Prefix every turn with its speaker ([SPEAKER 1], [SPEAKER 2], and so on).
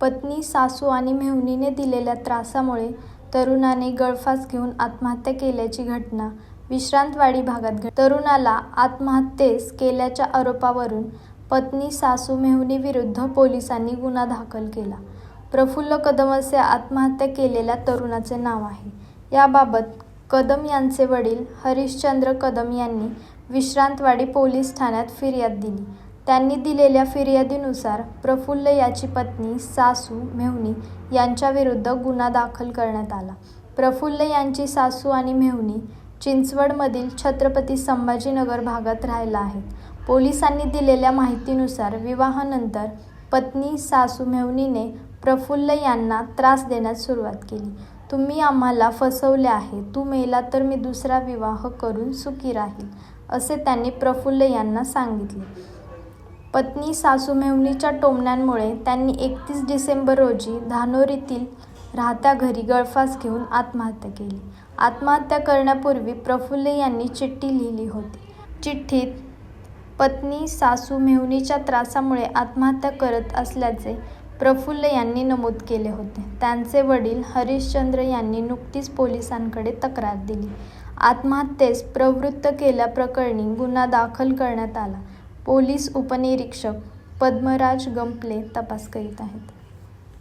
[SPEAKER 1] पत्नी, सासू आणि मेहुणीने दिलेल्या त्रासामुळे तरुणाने गळफास घेऊन आत्महत्या केल्याची घटना विश्रांतवाडी भागात घड तरुणाला आत्महत्येस केल्याच्या आरोपावरून पत्नी, सासू, मेहुणीविरुद्ध पोलिसांनी गुन्हा दाखल केला. प्रफुल्ल कदम असे आत्महत्या केलेल्या तरुणाचे नाव आहे. याबाबत कदम यांचे वडील हरिश्चंद्र कदम यांनी विश्रांतवाडी पोलीस ठाण्यात फिर्याद दिली. त्यांनी दिलेल्या फिर्यादीनुसार प्रफुल्ल याची पत्नी, सासू, मेहुणी यांच्याविरुद्ध गुन्हा दाखल करण्यात आला. प्रफुल्ल यांची सासू आणि मेहुणी चिंचवडमधील छत्रपती संभाजीनगर भागात राहायला आहेत. पोलिसांनी दिलेल्या माहितीनुसार विवाहानंतर पत्नी, सासू, मेहुणीने प्रफुल्ल यांना त्रास देण्यास सुरुवात केली. तुम्ही आम्हाला फसवले आहे. तू मेला तर मी दुसरा विवाह करून सुखी राहील, असे त्यांनी प्रफुल्ल यांना सांगितले. पत्नी, सासू, टोमण्यांमुळे त्यांनी एकतीस डिसेंबर रोजी धानोरीतील राहत्या घरी गळफास घेऊन आत्महत्या केली. आत्महत्या करण्यापूर्वी प्रफुल्ल यांनी चिठ्ठी लिहिली होती. चिठ्ठीत पत्नी, सासू, मेहुणीच्या त्रासामुळे आत्महत्या करत असल्याचे प्रफुल्ल यांनी नमूद केले होते. त्यांचे वडील हरिश्चंद्र यांनी नुकतीच पोलिसांकडे तक्रार दिली. आत्महत्येस प्रवृत्त केल्याप्रकरणी गुन्हा दाखल करण्यात आला. पोलीस उपनिरीक्षक पद्मराज गंपले तपास करीत आहेत.